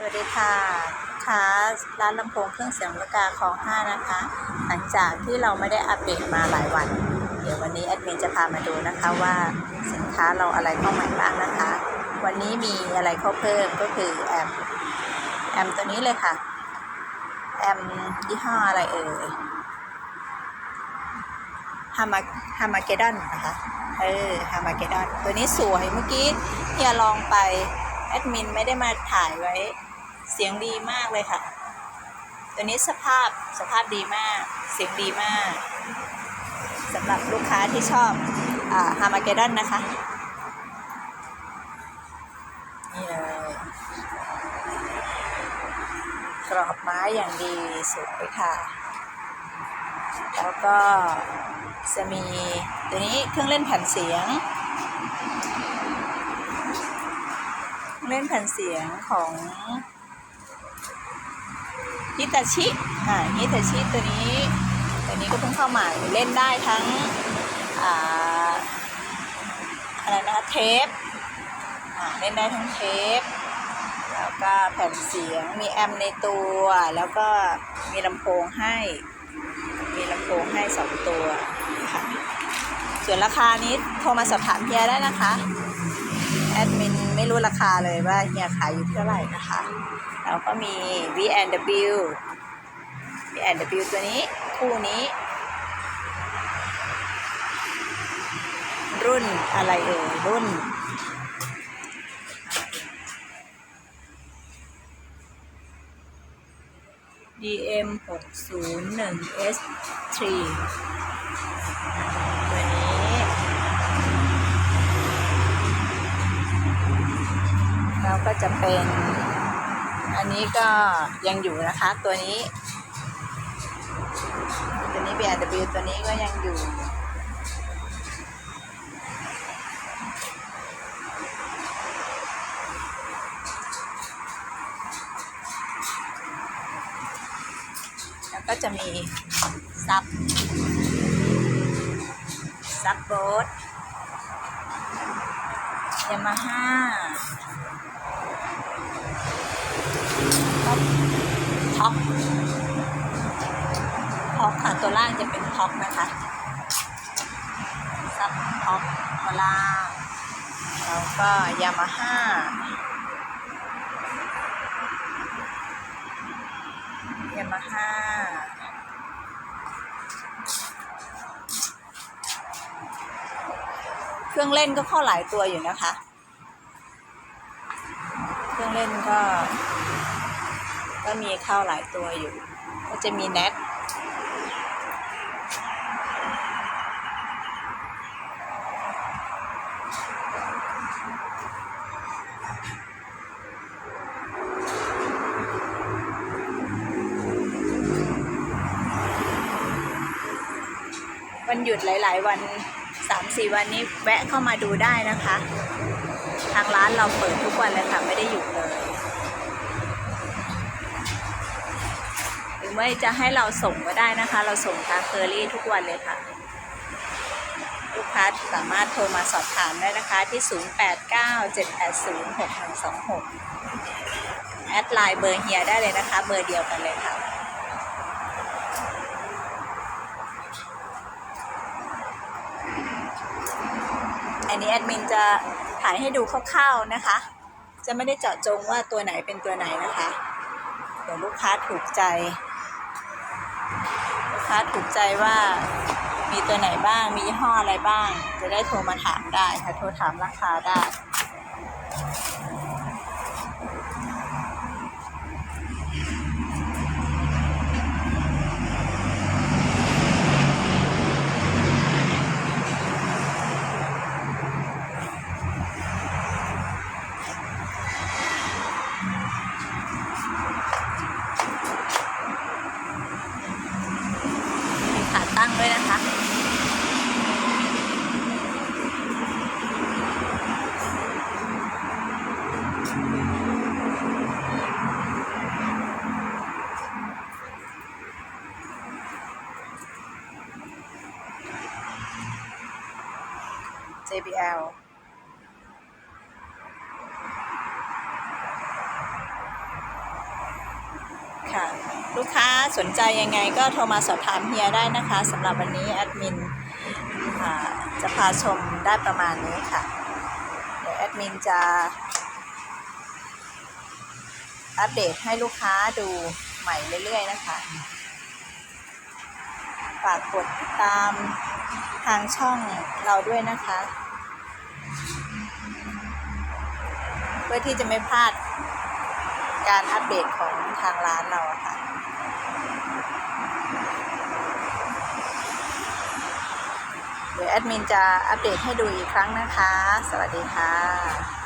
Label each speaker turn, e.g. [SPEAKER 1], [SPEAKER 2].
[SPEAKER 1] สวัสดีค่ะค่ะร้านลำโพงเครื่องเสียงลูกาคลองห้านะคะ หลังจากที่เราไม่ได้อัปเดตมาหลายวัน เดี๋ยววันนี้แอดมินจะพามาดูนะคะว่าสินค้าเราอะไรเข้าใหม่บ้างนะคะ วันนี้มีอะไรเข้าเพิ่มก็คือแอมแอมตัวนี้เลยค่ะ แอมยี่ห้ออะไรเอ่ยฮามาฮามาเกดอนนะคะเออฮามาเกดอนตัวนี้สวยเมื่อกี้เฮียลองไปแอดมินไม่ได้มาถ่ายไว้ สียงดีมากเลยค่ะ ตัวนี้สภาพสภาพดีมาก เสียงดีมากสำหรับลูกค้าที่ชอบฮามาเกดอนนะคะ นี่เลยกรอบไม้อย่างดีสวยค่ะ แล้วก็จะมีตัวนี้เครื่องเล่นแผ่นเสียง เล่นแผ่นเสียงของ ฮิตาชิอ่าฮิตาชิตัวนี้ตัวนี้ก็เพิ่งเข้าใหม่เล่นได้ทั้งอ่าอะไรนะคะเทปอ่าเล่นได้ทั้งเทปแล้วก็แผ่นเสียงมีแอมในตัวแล้วก็มีลำโพงให้ มีลำโพงให้สองตัวค่ะส่วนราคานี้โทรมาสอบถามเฮียได้นะคะ อดมินไม่รู้ราคาเลยว่าเฮียขายอยู่เท่าไหร่นะคะ แล้วก็มี V&W V&W ตัวนี้ คู่นี้ รุ่นอะไรเอ่ยรุ่น DM 6 0 1 S 3 ตัวนี้ แล้วก็จะเป็น อันนี้ก็ยังอยู่นะคะ ตัวนี้ ตัวนี้ B&W ตัวนี้ก็ยังอยู่แล้วก็จะมีซับซับโบทยามาฮ่าท็อป ท็อปท็อปค่ะตัวล่างจะเป็นท็อปนะคะซับท็อปตัวล่างแล้วก็ยามาฮ่ายามาฮ่าเครื่องเล่นก็เข้าหลายตัวอยู่นะคะ เครื่องเล่นก็ ก็มีข้าวหลายตัวอยู่ ก็จะมีแน็กวันหยุดหลาย ๆ วันสามสี่วันนี้แวะเข้ามาดูได้นะคะ ทางร้านเราเปิดทุกวันเลยค่ะ ไม่ได้หยุดเลย หรือ ไม่จะให้เราส่งก็ได้นะคะ เราส่งทางเคอรี่ทุกวันเลยค่ะ ลูกค้าสามารถโทรมาสอบถามได้นะคะที่ 0897806126 แอดไลน์เบอร์เฮียได้เลยนะคะ เบอร์เดียวกันเลยค่ะอันนี้แอดมินจะถ่ายให้ดูคร่าวๆนะคะ จะไม่ได้เจาะจงว่าตัวไหนเป็นตัวไหนนะคะ เดี๋ยวลูกค้าถูกใจ คะ ถูกใจว่ามีตัวไหนบ้าง มียี่ห้ออะไรบ้าง จะได้โทรมาถามได้ค่ะ โทรถามราคาได้ JBL ลูกค้าสนใจยังไงก็โทรมาสอบถามเฮียได้นะคะสำหรับวันนี้แอดมินจะพาชมได้ประมาณนี้ค่ะ เดี๋ยวแอดมินจะอัปเดตให้ลูกค้าดูใหม่เรื่อยๆนะคะากกดติดตามทางช่องเราด้วยนะคะ เพื่อที่จะไม่พลาดการอัปเดตของทางร้านเราะค่ะเดี๋ยวแอดมินจะอัปเดตให้ดูอีกครั้งนะคะ สวัสดีค่ะ